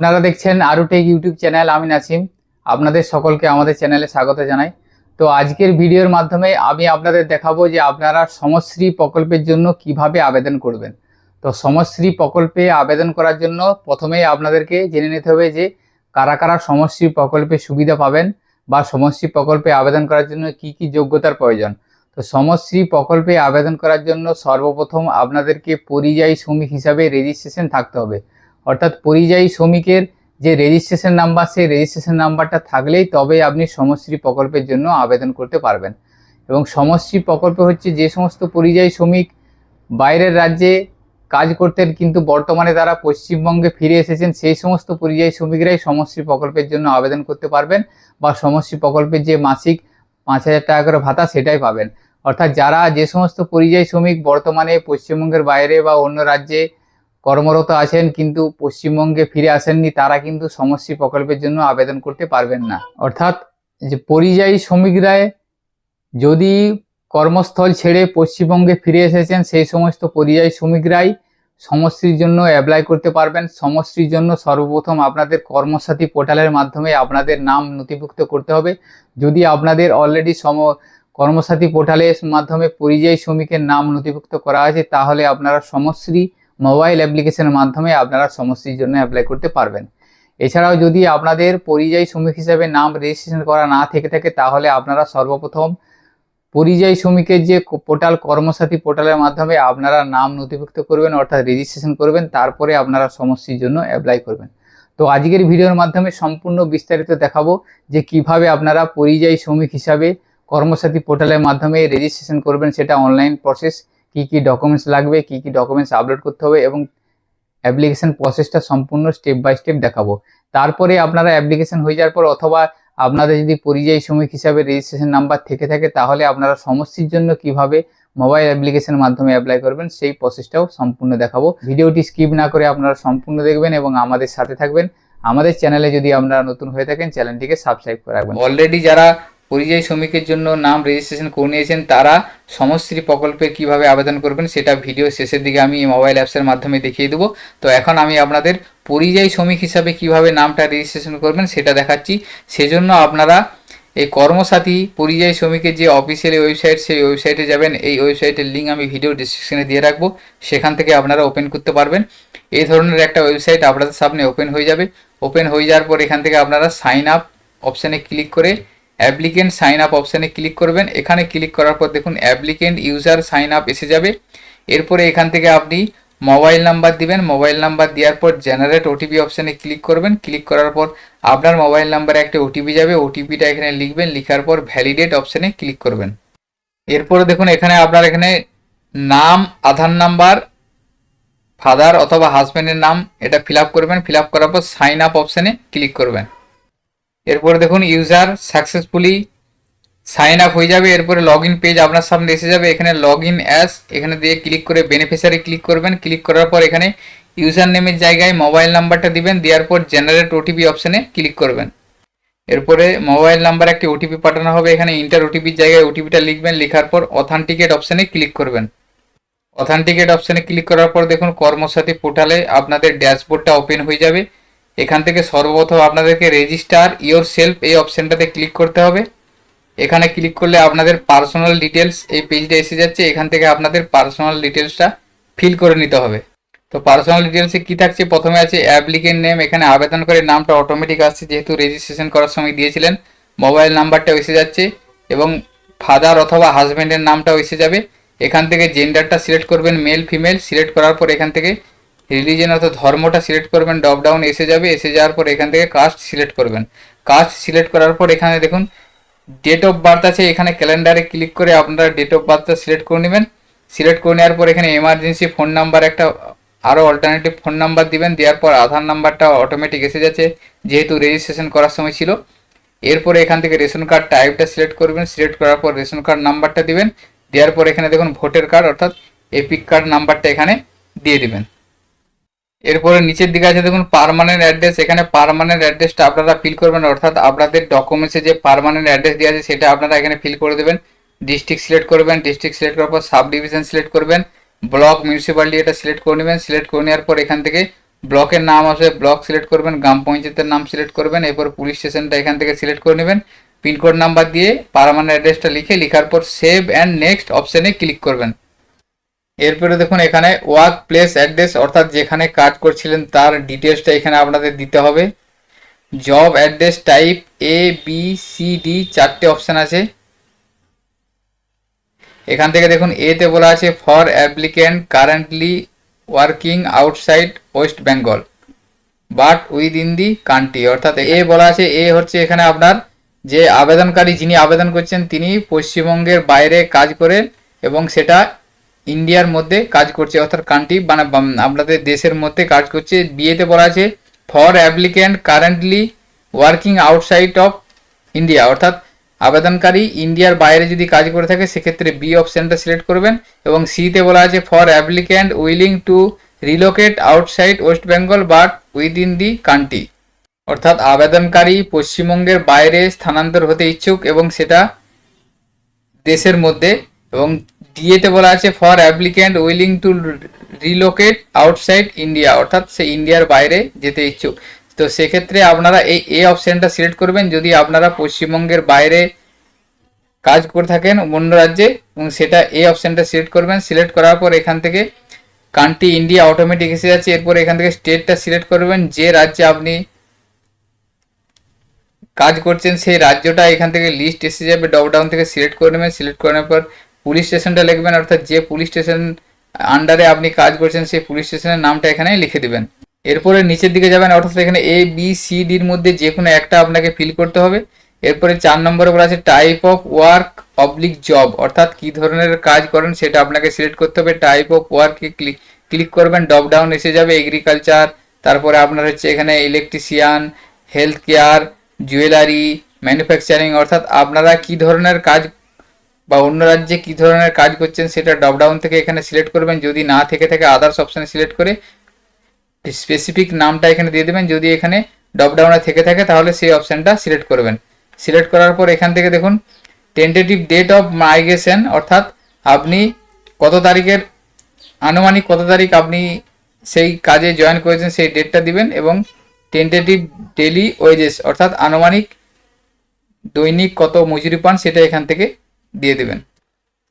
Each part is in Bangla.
আপনারা দেখছেন আরুটেক ইউটিউব চ্যানেল, আমি নাসিম। আপনাদের সকলকে আমাদের চ্যানেলে স্বাগত জানাই। তো আজকের ভিডিওর মাধ্যমে আমি আপনাদের দেখাবো যে আপনারা সমশ্রী প্রকল্পের জন্য কীভাবে আবেদন করবেন। তো সমশ্রী প্রকল্পে আবেদন করার জন্য প্রথমেই আপনাদেরকে জেনে নিতে হবে যে কারা কারা সমশ্রী প্রকল্পে সুবিধা পাবেন বা সমশ্রী প্রকল্পে আবেদন করার জন্য কি কি যোগ্যতার প্রয়োজন। তো সমশ্রী প্রকল্পে আবেদন করার জন্য সর্বপ্রথম আপনাদেরকে পরিযায়ী শ্রমিক হিসাবে রেজিস্ট্রেশন থাকতে হবে। অর্থাৎ পরিযায়ী শ্রমিকের যে রেজিস্ট্রেশন নাম্বার সেই রেজিস্ট্রেশন নাম্বারটা থাকলেই তবে আপনি সমশ্রী প্রকল্পের জন্য আবেদন করতে পারবেন। এবং সমশ্রী প্রকল্প হচ্ছে যে সমস্ত পরিযায়ী শ্রমিক বাইরের রাজ্যে কাজ করতেন কিন্তু বর্তমানে তারা পশ্চিমবঙ্গে ফিরে এসেছেন, সেই সমস্ত পরিযায়ী শ্রমিকরাই সমশ্রী প্রকল্পের জন্য আবেদন করতে পারবেন বা সমশ্রী প্রকল্পের যে মাসিক পাঁচ হাজার টাকা করে ভাতা সেটাই পাবেন। অর্থাৎ যারা যে সমস্ত পরিযায়ী শ্রমিক বর্তমানে পশ্চিমবঙ্গের বাইরে বা অন্য রাজ্যে কর্মরত আছেন কিন্তু পশ্চিমবঙ্গে ফিরে আসেননি, তারা কিন্তু সমশ্রী প্রকল্পের জন্য আবেদন করতে পারবেন না। অর্থাৎ যে পরিযায়ী শ্রমিকরা যদি কর্মস্থল ছেড়ে পশ্চিমবঙ্গে ফিরে এসেছেন, সেই সমস্ত পরিযায়ী শ্রমিকরাই সমশ্রীর জন্য অ্যাপ্লাই করতে পারবেন। সমশ্রীর জন্য সর্বপ্রথম আপনাদের কর্মসাথী পোর্টালের মাধ্যমে আপনাদের নাম নথিভুক্ত করতে হবে। যদি আপনাদের অলরেডি সম, কর্মসাথী পোর্টালের মাধ্যমে পরিযায়ী শ্রমিকের নাম নথিভুক্ত করা আছে, তাহলে আপনারা সমশ্রী মোবাইল অ্যাপ্লিকেশনের মাধ্যমে আপনারা সমশ্রীর জন্য অ্যাপ্লাই করতে পারবেন। এছাড়াও যদি আপনাদের পরিযায়ী শ্রমিক হিসাবে নাম রেজিস্ট্রেশন করা না থেকে থাকে, তাহলে আপনারা সর্বপ্রথম পরিযায়ী শ্রমিকের যে পোর্টাল, কর্মসাথী পোর্টালের মাধ্যমে আপনারা নাম নথিভুক্ত করবেন, অর্থাৎ রেজিস্ট্রেশন করবেন, তারপরে আপনারা সমস্যার জন্য অ্যাপ্লাই করবেন। তো আজকের ভিডিওর মাধ্যমে সম্পূর্ণ বিস্তারিত দেখাবো যে কীভাবে আপনারা পরিযায়ী শ্রমিক হিসাবে কর্মসাথী পোর্টালের মাধ্যমে রেজিস্ট্রেশন করবেন, সেটা অনলাইন প্রসেস কি কি ডকুমেন্টস লাগবে, কি কি ডকুমেন্টস আপলোড করতে হবে এবং অ্যাপ্লিকেশন প্রসেসটা সম্পূর্ণ স্টেপ বাই স্টেপ দেখাবো। তারপরে আপনারা অ্যাপ্লিকেশন হয়ে যাওয়ার পর অথবা আপনাদের যদি পরিযায়ী শ্রমিক হিসাবে রেজিস্ট্রেশন নাম্বার থেকে থাকে, তাহলে আপনারা সমস্যার জন্য কীভাবে মোবাইল অ্যাপ্লিকেশনের মাধ্যমে অ্যাপ্লাই করবেন, সেই প্রসেসটাও সম্পূর্ণ দেখাবো। ভিডিওটি স্কিপ না করে আপনারা সম্পূর্ণ দেখবেন এবং আমাদের সাথে থাকবেন। আমাদের চ্যানেলে যদি আপনারা নতুন হয়ে থাকেন চ্যানেলটিকে সাবস্ক্রাইব করে রাখবেন। অলরেডি যারা পরিযায়ী শ্রমিকের জন্য নাম রেজিস্ট্রেশন করে নিয়েছেন। তারা সমশ্রী প্রকল্পে কীভাবে আবেদন করবেন সেটা ভিডিও শেষের দিকে আমি মোবাইল অ্যাপসের মাধ্যমে দেখিয়ে দেবো। তো এখন আমি আপনাদের পরিযায়ী শ্রমিক হিসাবে কীভাবে নামটা রেজিস্ট্রেশন করবেন সেটা দেখাচ্ছি। সেজন্য আপনারা এই কর্মসাথী পরিযায়ী শ্রমিকের যে অফিসিয়াল ওয়েবসাইট সেই ওয়েবসাইটে যাবেন। এই ওয়েবসাইটের লিঙ্ক আমি ভিডিও ডিসক্রিপশনে দিয়ে রাখব। সেখান থেকে আপনারা ওপেন করতে পারবেন। এই ধরনের একটা ওয়েবসাইট আপনাদের সামনে ওপেন হয়ে যাবে। ওপেন হয়ে যাওয়ার পর এখান থেকে আপনারা সাইন আপ অপশানে ক্লিক করে অ্যাপ্লিকেন্ট সাইন আপ অপশানে ক্লিক করবেন। এখানে ক্লিক করার পর দেখুন, অ্যাপ্লিকেন্ট ইউজার সাইন আপ এসে যাবে। এরপরে এখান থেকে আপনি মোবাইল নাম্বার দিবেন। মোবাইল নাম্বার দেওয়ার পর জেনারেট ওটিপি অপশানে ক্লিক করবেন। ক্লিক করার পর আপনার মোবাইল নাম্বারে একটা ওটিপি যাবে। ওটিপিটা এখানে লিখবেন। লিখার পর ভ্যালিডেট অপশানে ক্লিক করবেন। এরপরে দেখুন, এখানে আপনার এখানে নাম, আধার নাম্বার, ফাদার অথবা হাজব্যান্ডের নাম, এটা ফিল করবেন। ফিল করার পর সাইন আপ অপশানে ক্লিক করবেন। এরপরে দেখুন ইউজার সাকসেসফুলি সাইন আপ হয়ে যাবে, এরপরে লগ ইন পেজ আপনার সামনে এসে যাবে, এখানে লগ ইন অ্যাস এখানে দিয়ে ক্লিক করে বেনিফিশিয়ারি ক্লিক করবেন ক্লিক করার পর এখানে ইউজার নেমের জায়গায় মোবাইল নাম্বারটা দিবেন, দেওয়ার পর জেনারেট ওটিপি অপশানে ক্লিক করবেন। এরপরে মোবাইল নাম্বার একটি ওটিপি পাঠানো হবে, এখানে ইন্টার ওটিপির জায়গায় ওটিপিটা লিখবেন, লেখার পর অথেন্টিকেট অপশানে ক্লিক করবেন। অথেন্টিকেট অপশানে ক্লিক করার পর দেখুন, কর্মসাথী পোর্টালে আপনাদের ড্যাশবোর্ডটা ওপেন হয়ে যাবে। এখান থেকে সর্বপ্রথম আপনাদেরকে রেজিস্টার ইওর সেলফ এই অপশানটাতে ক্লিক করতে হবে। এখানে ক্লিক করলে আপনাদের পার্সোনাল ডিটেলস এই পেজটা এসে যাচ্ছে। এখান থেকে আপনাদের পার্সোনাল ডিটেলসটা ফিল করে নিতে হবে। তো পার্সোনাল ডিটেলসে কি থাকছে? প্রথমে আছে অ্যাপ্লিকেন্ট নেম এখানে আবেদন করে নামটা অটোমেটিক আসছে, যেহেতু রেজিস্ট্রেশন করার সময় দিয়েছিলেন। মোবাইল নাম্বারটাও এসে যাচ্ছে এবং ফাদার অথবা হাজব্যান্ডের নামটাও এসে যাবে। এখান থেকে জেন্ডারটা সিলেক্ট করবেন মেল ফিমেল সিলেক্ট করার পর এখান থেকে রিলিজন অর্থাৎ ধর্মটা সিলেক্ট করবেন ড্রপ ডাউন এসে যাবে, এসে যাওয়ার পর এখান থেকে কাস্ট সিলেক্ট করবেন। কাস্ট সিলেক্ট করার পর এখানে দেখুন ডেট অফ বার্থ আছে, এখানে ক্যালেন্ডারে ক্লিক করে আপনারা ডেট অফ বার্থটা সিলেক্ট করে নেবেন। সিলেক্ট করে নেওয়ার পর এখানে এমার্জেন্সি ফোন নাম্বার একটা আরও অল্টারনেটিভ ফোন নাম্বার দিবেন, দেওয়ার পর আধার নাম্বারটা অটোমেটিক এসে যাচ্ছে, যেহেতু রেজিস্ট্রেশন করার সময় ছিল। এরপরে এখান থেকে রেশন কার্ড টাইপটা সিলেক্ট করবেন সিলেক্ট করার পর রেশন কার্ড নাম্বারটা দিবেন। দেওয়ার পর এখানে দেখুন ভোটার কার্ড অর্থাৎ এপিক কার্ড নাম্বারটা এখানে দিয়ে দিবেন। এরপরে নিচের দিকে আছে দেখুন পারমানেন্ট অ্যাড্রেস এখানে পারমানেন্ট অ্যাড্রেসটা আপনারা ফিল করবেন, অর্থাৎ আপনাদের ডকুমেন্টসে যে পারমানেন্ট অ্যাড্রেস দেওয়া আছে, সেটা আপনারা এখানে ফিল করে দেবেন। ডিস্ট্রিক্ট সিলেক্ট করবেন ডিস্ট্রিক্ট সিলেক্ট করার পর সাব ডিভিশন সিলেক্ট করবেন ব্লক মিউনিসিপ্যালিটি এটা সিলেক্ট করে নেবেন। সিলেক্ট করে নেওয়ার পর এখান থেকে ব্লকের নাম আসবে ব্লক সিলেক্ট করবেন, গ্রাম পঞ্চায়েতের নাম সিলেক্ট করবেন, এরপর পুলিশ স্টেশনটা এখান থেকে সিলেক্ট করে নেবেন। পিনকোড নাম্বার দিয়ে পারমানেন্ট অ্যাড্রেসটা লিখে, লেখার পর সেভ অ্যান্ড নেক্সট অপশানে ক্লিক করবেন। এরপরে দেখুন, এখানে ওয়ার্ক প্লেস অ্যাড্রেস অর্থাৎ যেখানে কাজ করছিলেন তার ডিটেলসটা এখানে আপনাদের দিতে হবে। Job address type A B C D চারটে অপশান আছে। এখান থেকে দেখুন এতে বলা আছে for applicant currently working outside West Bengal but within the country অর্থাৎ এ বলা আছে এ হচ্ছে এখানে আপনার যে আবেদনকারী যিনি আবেদন করছেন, তিনি পশ্চিমবঙ্গের বাইরে কাজ করে এবং সেটা ইন্ডিয়ার মধ্যে কাজ করছে, অর্থাৎ কান্ট্রি মানে আপনাদের দেশের মধ্যে কাজ করছে। বিয়েতে বলা আছে for applicant currently working outside of India অর্থাৎ আবেদনকারী ইন্ডিয়ার বাইরে যদি কাজ করে থাকে, সেক্ষেত্রে বি অপশনটা সিলেক্ট করবেন এবং সিতে বলা আছে for applicant willing to relocate outside West Bengal but within the country অর্থাৎ আবেদনকারী পশ্চিমবঙ্গের বাইরে স্থানান্তর হতে ইচ্ছুক এবং সেটা দেশের মধ্যে এবং ডিএতে বলা আছে for applicant willing to relocate outside India অর্থাৎ সে ইন্ডিয়ার বাইরে যেতে ইচ্ছুক। তো সেক্ষেত্রে আপনারা এই এ অপশানটা সিলেক্ট করবেন। যদি আপনারা পশ্চিমবঙ্গের বাইরে কাজ করে থাকেন অন্য রাজ্যে, এবং সেটা এ অপশানটা সিলেক্ট করবেন। সিলেক্ট করার পর এখান থেকে কান্ট্রি ইন্ডিয়া অটোমেটিক এসে যাচ্ছে। এরপর এখান থেকে স্টেটটা সিলেক্ট করবেন। যে রাজ্যে আপনি কাজ করছেন, সেই রাজ্যটা এখান থেকে লিস্ট এসে যাবে। ডপ ডাউন থেকে সিলেক্ট করে নেবেন। সিলেক্ট করার পর পুলিশ স্টেশনটা লিখবেন, অর্থাৎ যে পুলিশ স্টেশন আন্ডারে আপনি কাজ করছেন, সেই পুলিশ স্টেশনের নামটা এখানে লিখে দিবেন। এরপরে নিচের দিকে যাবেন, অর্থাৎ এখানে এ বি সি ডির মধ্যে যে কোনো একটা আপনাকে ফিল করতে হবে। এরপরে চার নম্বরে বলা আছে type of work oblique job অর্থাৎ কি ধরনের কাজ করেন সেটা আপনাকে সিলেক্ট করতে হবে। টাইপ অফ ওয়ার্কে ক্লিক ক্লিক করবেন ডপ ডাউন এসে যাবে এগ্রিকালচার তারপরে আপনার হচ্ছে এখানে electrician health care jewellery manufacturing অর্থাৎ আপনারা কি ধরনের কাজ বা অন্য রাজ্যে কি ধরনের কাজ করছেন সেটা ডপডাউন থেকে এখানে সিলেক্ট করবেন। যদি না থেকে থাকে আদার্স অপশানে সিলেক্ট করে স্পেসিফিক নামটা এখানে দিয়ে দেবেন। যদি এখানে ডপ ডাউনে থেকে থাকে, তাহলে সেই অপশানটা সিলেক্ট করবেন। সিলেক্ট করার পর এখান থেকে দেখুন টেন্টেটিভ ডেট অফ মাইগ্রেশন অর্থাৎ আপনি কত তারিখের, আনুমানিক কত তারিখ আপনি সেই কাজে জয়েন করেছেন সেই ডেটটা দিবেন এবং টেন্টেটিভ ডেলি ওয়েজেস অর্থাৎ আনুমানিক দৈনিক কত মজুরি পান সেটা এখান থেকে দিয়ে দেবেন।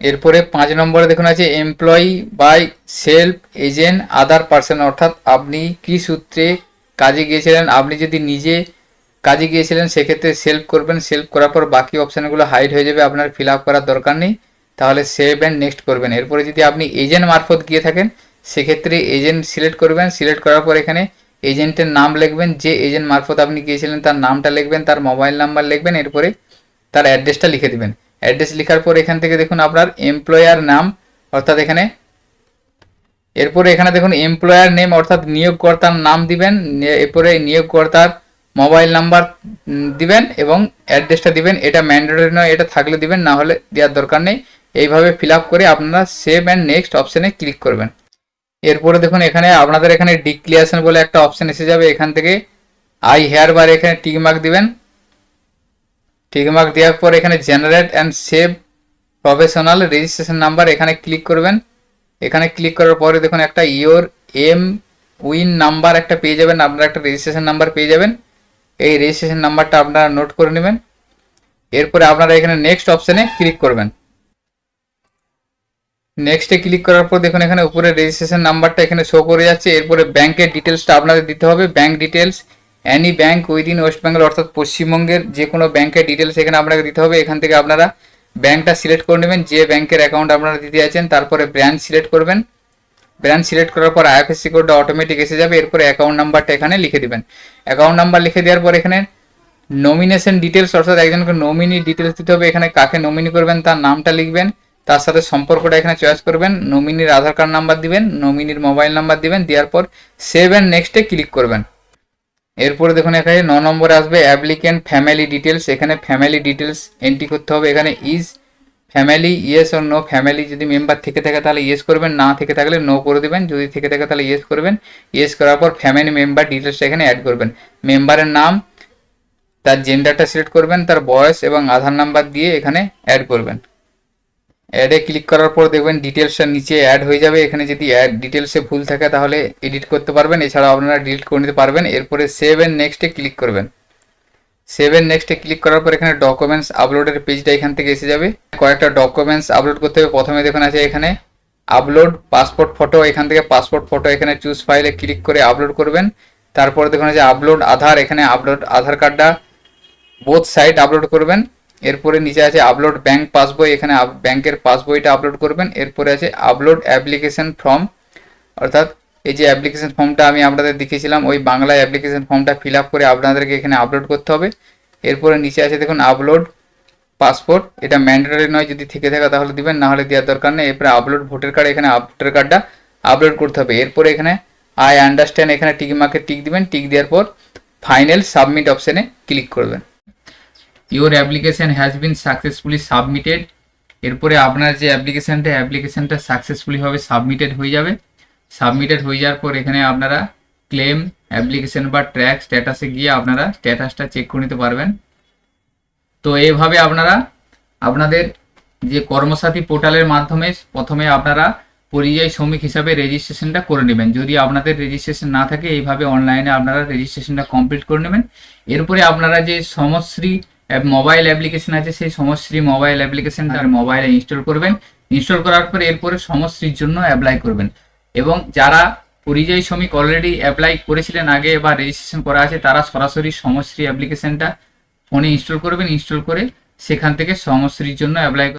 এরপরে পাঁচ নম্বরে দেখুন আছে employee by self agent other person অর্থাৎ আপনি কি সূত্রে কাজে গিয়েছিলেন, আপনি যদি নিজে কাজে গিয়েছিলেন, সেক্ষেত্রে সেলফ করবেন সেলফ করার পর বাকি অপশানগুলো হাইড হয়ে যাবে, আপনার ফিল আপ করার দরকার নেই, তাহলে সেভ অ্যান্ড নেক্সট করবেন। এরপরে যদি আপনি এজেন্ট মারফত গিয়ে থাকেন, সেক্ষেত্রে এজেন্ট সিলেক্ট করবেন সিলেক্ট করার পর এখানে এজেন্টের নাম লিখবেন, যে এজেন্ট মারফত আপনি গিয়েছিলেন, তার নামটা লিখবেন, তার মোবাইল নাম্বার লিখবেন, এরপরে তার অ্যাড্রেসটা লিখে দিবেন। অ্যাড্রেস লেখার পর এখান থেকে দেখুন আপনার এমপ্লয়ার নাম, অর্থাৎ এখানে। এরপরে এখানে দেখুন এমপ্লয়ার নেম অর্থাৎ নিয়োগকর্তার নাম দিবেন এরপরে নিয়োগকর্তার মোবাইল নাম্বার দিবেন এবং অ্যাড্রেসটা দিবেন। এটা ম্যান্ডেটরি নয়, এটা থাকলে দিবেন, না হলে দেওয়ার দরকার নেই। এইভাবে ফিল করে আপনারা সেভ অ্যান্ড নেক্সট অপশানে ক্লিক করবেন। এরপরে দেখুন এখানে আপনাদের এখানে ডিক্লিয়ারেশন বলে একটা অপশান এসে যাবে। এখান থেকে আই হেয়ার বার এখানে টিক মার্ক দিবেন। টিক মার্ক দেওয়ার পর এখানে generate and save professional registration number এখানে ক্লিক করবেন। এখানে ক্লিক করার পরে দেখুন একটা ইয়োর এম উইন নাম্বার একটা পেয়ে যাবেন, আপনারা একটা রেজিস্ট্রেশন নাম্বার পেয়ে যাবেন। এই রেজিস্ট্রেশন নাম্বারটা আপনারা নোট করে নেবেন। এরপরে আপনারা এখানে নেক্সট অপশানে ক্লিক করবেন। নেক্সটে ক্লিক করার পর দেখুন এখানে উপরে রেজিস্ট্রেশন নাম্বারটা এখানে শো করে যাচ্ছে। এরপরে ব্যাংকের ডিটেলসটা আপনাদের দিতে হবে। Bank details any bank within West Bengal অর্থাৎ পশ্চিমবঙ্গের যে কোনো ব্যাংকের ডিটেলস এখানে আপনাকে দিতে হবে। এখান থেকে আপনারা ব্যাংকটা সিলেক্ট করে নেবেন। যে ব্যাংকের অ্যাকাউন্ট আপনারা দিতে আছেন তারপরে ব্রাঞ্চ সিলেক্ট করবেন। ব্রাঞ্চ সিলেক্ট করার পর আইএফএসসি কোডটা অটোমেটিক এসে যাবে। এরপরে অ্যাকাউন্ট নাম্বারটা এখানে লিখে দেবেন। অ্যাকাউন্ট নাম্বার লিখে দেওয়ার পর এখানে নমিনেশন ডিটেলস অর্থাৎ একজনকে নমিনি ডিটেলস দিতে হবে। এখানে কাকে নমিনি করবেন, তার নামটা লিখবেন। তার সাথে সম্পর্কটা এখানে চয়েস করবেন। নমিনির আধার কার্ড নাম্বার দিবেন নমিনির মোবাইল নাম্বার দিবেন। দেওয়ার পর সেভ অ্যান্ড নেক্সটে ক্লিক করবেন। এরপরে দেখুন এখানে ন নম্বরে আসবে অ্যাপ্লিকেন্ট ফ্যামিলি ডিটেলস এখানে ফ্যামিলি ডিটেলস এন্ট্রি করতে হবে। এখানে ইজ ফ্যামিলি ইয়েস ও নো ফ্যামিলি যদি মেম্বার থেকে থাকে তাহলে ইয়েস করবেন। না থেকে থাকলে নো করে দেবেন। যদি থেকে থাকে তাহলে ইয়েস করবেন। ইয়েস করার পর ফ্যামিলি মেম্বার ডিটেলসটা এখানে অ্যাড করবেন। মেম্বারের নাম, তার জেন্ডারটা সিলেক্ট করবেন, তার বয়স এবং আধার নাম্বার দিয়ে এখানে অ্যাড করবেন। অ্যাডে ক্লিক করার পর দেখবেন ডিটেলসটা নিচে অ্যাড হয়ে যাবে। এখানে যদি অ্যাড ডিটেলসে ভুল থাকে তাহলে এডিট করতে পারবেন। এছাড়াও আপনারা ডিলিট করে নিতে পারবেন। এরপরে সেভ এন্ড নেক্সটে ক্লিক করবেন। সেভ এন্ড নেক্সটে ক্লিক করার পর এখানে ডকুমেন্টস আপলোডের পেজটা এখান থেকে এসে যাবে। কয়েকটা ডকুমেন্টস আপলোড করতে হবে। প্রথমে দেখুন আছে এখানে আপলোড পাসপোর্ট ফটো এখান থেকে পাসপোর্ট ফটো এখানে চুজ ফাইলে ক্লিক করে আপলোড করবেন। তারপরে দেখুন যে আপলোড আধার। এখানে আপলোড আধার কার্ডটা বোথ সাইড আপলোড করবেন। এরপরে নিচে আছে আপলোড ব্যাংক পাসবই এখানে ব্যাংকের পাসবইটা আপলোড করবেন। এরপরে আছে আপলোড অ্যাপ্লিকেশন ফর্ম অর্থাৎ এই যে অ্যাপ্লিকেশন ফর্মটা আমি আপনাদের দেখিয়েছিলাম, ওই বাংলায় অ্যাপ্লিকেশন ফর্মটা ফিল করে আপনাদেরকে এখানে আপলোড করতে হবে। এরপরে নিচে আছে দেখুন আপলোড পাসপোর্ট এটা ম্যান্ডেটরি নয়, যদি থেকে থাকে তাহলে দিবেন, না হলে দেওয়ার দরকার নেই। এরপরে আপলোড ভোটার কার্ড এখানে ভোটার কার্ডটা আপলোড করতে হবে। এরপরে এখানে আই আন্ডারস্ট্যান্ড এখানে টিক মার্কে টিক দিবেন। টিক দেওয়ার পর ফাইনাল সাবমিট অপশানে ক্লিক করবেন। Your application has been successfully submitted এরপরে আপনার যে অ্যাপ্লিকেশনটা অ্যাপ্লিকেশনটা সাকসেসফুলি ভাবে সাবমিটেড হয়ে যাবে। সাবমিটেড হয়ে যাওয়ার পর এখানে আপনারা ক্লেম অ্যাপ্লিকেশন বা ট্র্যাক স্ট্যাটাসে গিয়ে আপনারা স্ট্যাটাসটা চেক করে নিতে পারবেন। তো এইভাবে আপনারা আপনাদের যে কর্মসাথী পোর্টালের মাধ্যমে প্রথমে আপনারা পরিযায়ী শ্রমিক হিসাবে রেজিস্ট্রেশনটা করে নেবেন। যদি আপনাদের রেজিস্ট্রেশন না থাকে, এইভাবে অনলাইনে আপনারা রেজিস্ট্রেশনটা কমপ্লিট করে নেবেন। এরপরে আপনারা যে সমশ্রী মোবাইল অ্যাপ্লিকেশন আছে সেই সমশ্রী মোবাইল অ্যাপ্লিকেশনটা মোবাইলে ইনস্টল করবেন। ইনস্টল করার পরে এরপরে সমশ্রীর জন্য অ্যাপ্লাই করবেন। এবং যারা পরিযায়ী শ্রমিক অলরেডি অ্যাপ্লাই করেছিলেন আগে বা রেজিস্ট্রেশন করা আছে তারা সরাসরি সমশ্রী অ্যাপ্লিকেশনটা ফোনে ইনস্টল করবেন। ইনস্টল করে সেখান থেকে সমশ্রীর জন্য অ্যাপ্লাই